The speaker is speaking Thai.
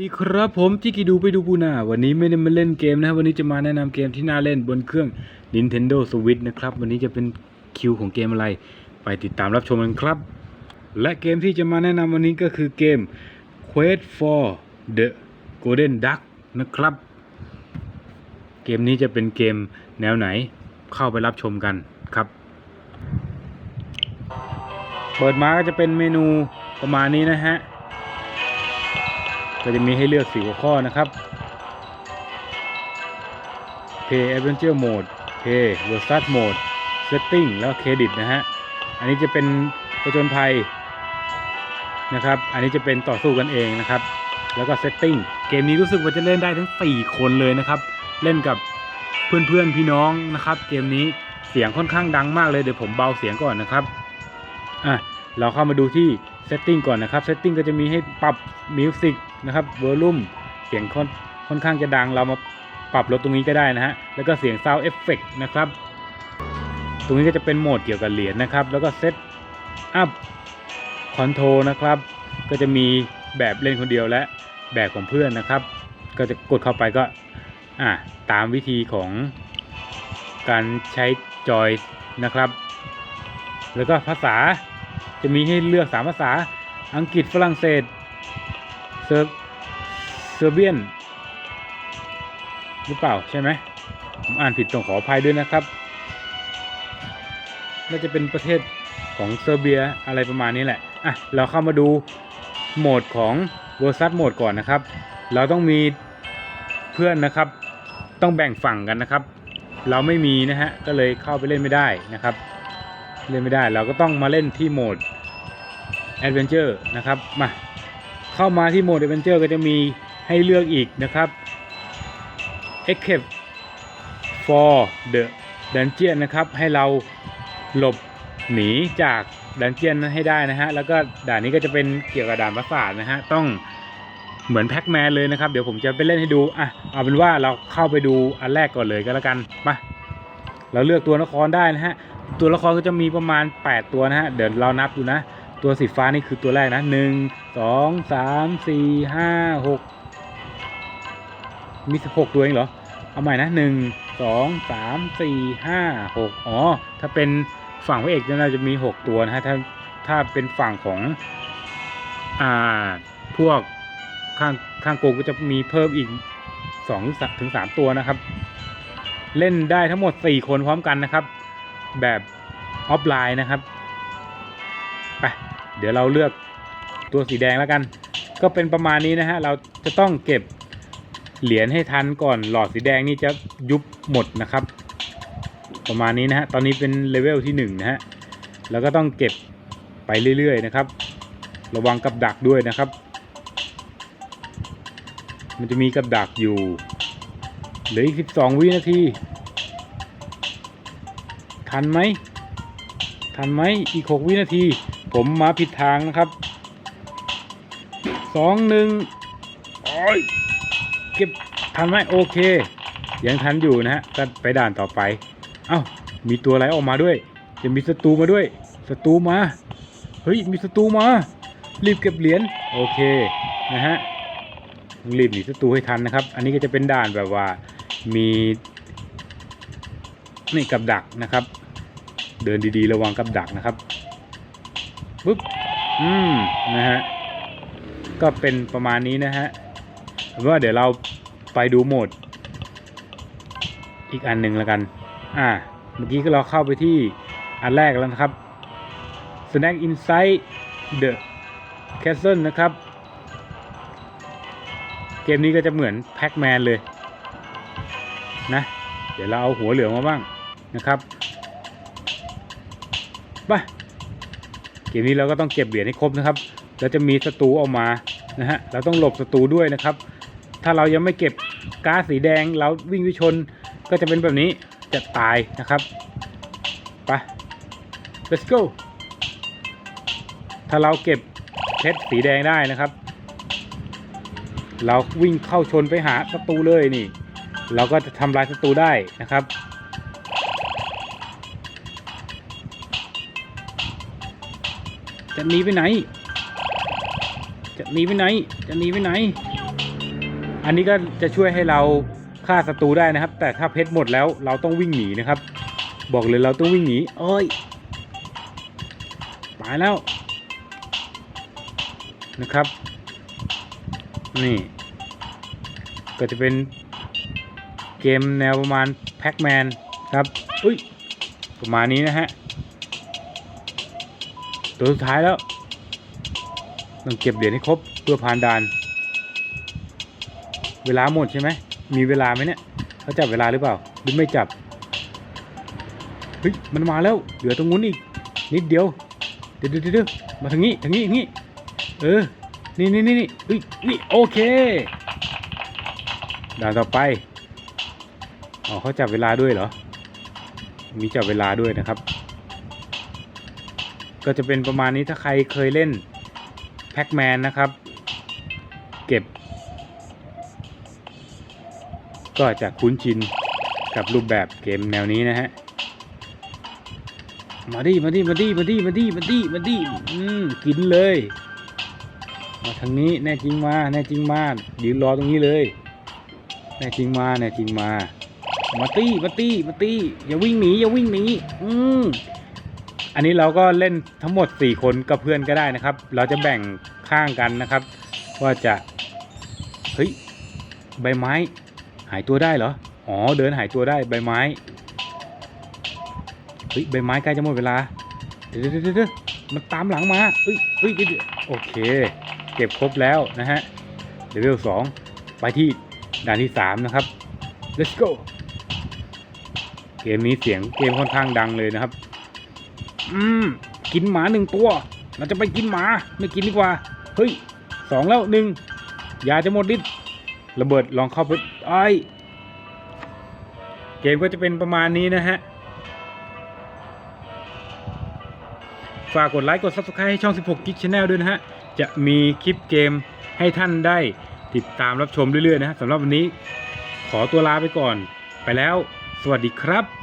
ดีครับผมจิกิดูไปดูปูนาวันนี้ไม่ได้มาเล่นเกมนะครับวันนี้จะมาแนะนำเกมที่น่าเล่นบนเครื่อง Nintendo Switch นะครับวันนี้จะเป็นคิวของเกมอะไร ไปติดตามรับชมกันครับ และเกมที่จะมาแนะนำวันนี้ก็คือเกม Quest for the Golden Duck นะครับ เกมนี้จะเป็นเกมแนวไหนเข้าไปรับชมกันครับ เปิดมาก็จะเป็นเมนูประมาณนี้นะฮะ ก็จะมีให้เลือก4หัวข้อนะครับ Pay Adventure Mode Pay Versus Mode Setting แล้วเครดิตนะฮะ อันนี้จะเป็นประจนภัยนะครับ อันนี้จะเป็นต่อสู้กันเองนะครับ แล้วก็ Setting เกมนี้รู้สึกว่าจะเล่นได้ทั้ง 4 คนเลยนะครับ เล่นกับเพื่อนๆพี่น้องนะครับ เกมนี้เสียงค่อนข้างดังมากเลยเดี๋ยวผมเบาเสียงก่อนนะครับอะเราเข้ามาดูที่ Setting ก่อนนะครับ Setting ก็จะมีให้ปรับ Music นะครับ Volume เสียงค่อนค่อนข้างจะดังเรามาปรับลดตรงนี้ก็ได้นะฮะแล้วก็เสียง Sound Effect นะครับ ตรงนี้ก็จะเป็นโหมดเกี่ยวกับเหรียญนะครับ แล้วก็ Set Up Control นะครับ ก็จะมีแบบเล่นคนเดียวและแบบของเพื่อนนะครับ ก็จะกดเข้าไปก็อะตามวิธีของการใช้จอยนะครับ แล้วก็ภาษาจะมีให้เลือก 3 ภาษาอังกฤษฝรั่งเศส ซอร์เซอร์เบียนหรือเปล่าใช่ไหมผมอ่านผิดต้องขออภัยด้วยนะครับน่าจะเป็นประเทศของเซอร์เบียอะไรประมาณนี้แหละอะเราเข้ามาดูโหมดของเวอร์ซัสโหมดก่อนนะครับ เราต้องมีเพื่อนนะครับ ต้องแบ่งฝั่งกันนะครับ เราไม่มีนะฮะก็เลยเข้าไปเล่นไม่ได้นะครับ เล่นไม่ได้เราก็ต้องมาเล่นที่โหมด Adventure นะครับมา เข้ามาที่โหมด Adventure ก็จะมีให้เลือกอีกนะครับ Escape for the Dungeon นะครับ ให้เราหลบหนีจากดันเจียนนั้นให้ได้นะฮะ แล้วก็ด่านนี้ก็จะเป็นเกี่ยวกับด่านประสาทนะฮะ ต้องเหมือนแพ็กแมนเลยนะครับ เดี๋ยวผมจะไปเล่นให้ดู อะ เอาเป็นว่าเราเข้าไปดูอันแรกก่อนเลยก็แล้วกัน มา เราเลือกตัวละครได้นะฮะ ตัวละครก็จะมีประมาณ 8 ตัวนะฮะ เดี๋ยวเรานับดูนะ ตัวสีฟ้านี่คือตัวแรกนะหนึ่งสองสามสี่ห้าหกมีหกตัวเองเหรอ เอาใหม่นะหนึ่งสองสามสี่ห้าหกอ๋อ ถ้าเป็นฝั่งพระเอกน่าจะมีหกตัวนะฮะถ้าถ้าเป็นฝั่งของอ่าพวกข้างข้างโกงก็จะมีเพิ่มอีกสองถึงสามตัวนะครับ เล่นได้ทั้งหมดสี่คนพร้อมกันนะครับ แบบออฟไลน์นะครับ ไป เดี๋ยวเราเลือกตัวสีแดงแล้วกัน ก็เป็นประมาณนี้นะฮะ เราจะต้องเก็บเหรียญให้ทันก่อนหลอดสีแดงนี่จะยุบหมดนะครับ ประมาณนี้นะฮะ ตอนนี้เป็นเลเวลที่1นงนะฮะ แล้วก็ต้องเก็บไปเรื่อยๆนะครับ ระวังกับดักด้วยนะครับ มันจะมีกับดักอยู่ เหลืออีก 12 วินาที ทันไหม ทันไหมอีก 6 วินาที ผมมาผิดทางนะครับสองหนึ่งโอ้ยเก็บทันไหมโอเค ยังทันอยู่นะฮะก็ไปด่านต่อไป เอ้ามีตัวอะไรออกมาด้วย จะมีศัตรูมาด้วยศัตรูมา เฮ้ย มีศัตรูมา รีบเก็บเหรียญโอเคนะฮะรีบหนีศัตรูให้ทันนะครับ อันนี้ก็จะเป็นด่านแบบว่ามีนี่กับดักนะครับ เดินดีๆระวังกับดักนะครับ ปุ๊บอืมนะฮะก็เป็นประมาณนี้นะฮะว่าเดี๋ยวเราไปดูโหมด อีกอันหนึ่งแล้วกัน อ่า เมื่อกี้ก็เราเข้าไปที่อันแรกแล้วนะครับ Snack Inside the Castle นะครับ เกมนี้ก็จะเหมือนแพ็กแมนเลยนะเดี๋ยวเราเอาหัวเหลืองมาบ้างนะครับไป เกมนี้เราก็ต้องเก็บเหรียญให้ครบนะครับแล้วจะมีศัตรูออกมานะฮะเราต้องหลบศัตรูด้วยนะครับ ถ้าเรายังไม่เก็บก๊าซสีแดงเราวิ่งวิชนก็จะเป็นแบบนี้จะตายนะครับไป let's go ถ้าเราเก็บเพชรสีแดงได้นะครับ เราวิ่งเข้าชนไปหาศัตรูเลยนี่ เราก็จะทำลายศัตรูได้นะครับ จะหนีไปไหน จะหนีไปไหน จะหนีไปไหน อันนี้ก็จะช่วยให้เราฆ่าศัตรูได้นะครับ แต่ถ้าเพชรหมดแล้วเราต้องวิ่งหนีนะครับ บอกเลยเราต้องวิ่งหนีเอ้ยตายแล้วนะครับ นี่ ก็จะเป็นเกมแนวประมาณแพ็กแมนครับ อุ้ยประมาณนี้นะฮะ ตัวสุดท้ายแล้ว ต้องเก็บเหรียญให้ครบเพื่อผ่านด่าน เวลาหมดใช่ไหม มีเวลาไหมเนี่ยเขาจับเวลาหรือเปล่า หรือไม่จับ เฮ้ย มันมาแล้ว เหลือตรงนู้นอีก นิดเดียว เดี๋ยวเดี๋ยวเดี๋ยวมาทางนี้ทางนี้ทางนี้ เออ นี่นี่นี่นี่เฮ้ย นี่โอเค ด่านต่อไป อ๋อเขาจับเวลาด้วยเหรอ มีจับเวลาด้วยนะครับ ก็จะเป็นประมาณนี้ถ้าใครเคยเล่นแพ็กแมนนะครับ เก็บ ก็จะคุ้นชินกับรูปแบบเกมแนวนี้นะฮะ มาดิมาดิมาดิมาดิมาดิมาดิมาดิอืมกินเลย มาทางนี้แน่จริงมาแน่จริงมายืนรอตรงนี้เลยแน่จริงมาแน่จริงมา มาตี้มาตี้มาตี้อย่าวิ่งหนีอย่าวิ่งหนีอืม อันนี้เราก็เล่นทั้งหมด 4 คนกับเพื่อนก็ได้นะครับ เราจะแบ่งข้างกันนะครับ ว่าจะ เฮ้ย ใบไม้ หายตัวได้เหรอ อ๋อ เดินหายตัวได้ใบไม้ เฮ้ย ใบไม้ใกล้จะหมดเวลา เดี๋ยวเดี๋ยวเดี๋ยวเดี๋ยวมันตามหลังมาเฮ้ยเฮ้ยโอเค เก็บครบแล้วนะฮะเลเวลสองไปที่ด่านที่สามนะครับ let's go เกมนี้เสียงเกมค่อนข้างดังเลยนะครับ อืม กินหมาหนึ่งตัว เราจะไปกินหมา ไม่กินดีกว่า เฮ้ยสองแล้วหนึ่งยาจะหมดฤทธิ์ระเบิดลองเข้าไปไอ้เกมก็จะเป็นประมาณนี้นะฮะ ฝากกดไลค์กด Subscribe ให้ช่อง 16 Geek Channel ด้วยนะฮะ จะมีคลิปเกมให้ท่านได้ติดตามรับชมเรื่อยๆนะฮะสำหรับวันนี้ขอตัวลาไปก่อน ไปแล้ว สวัสดีครับ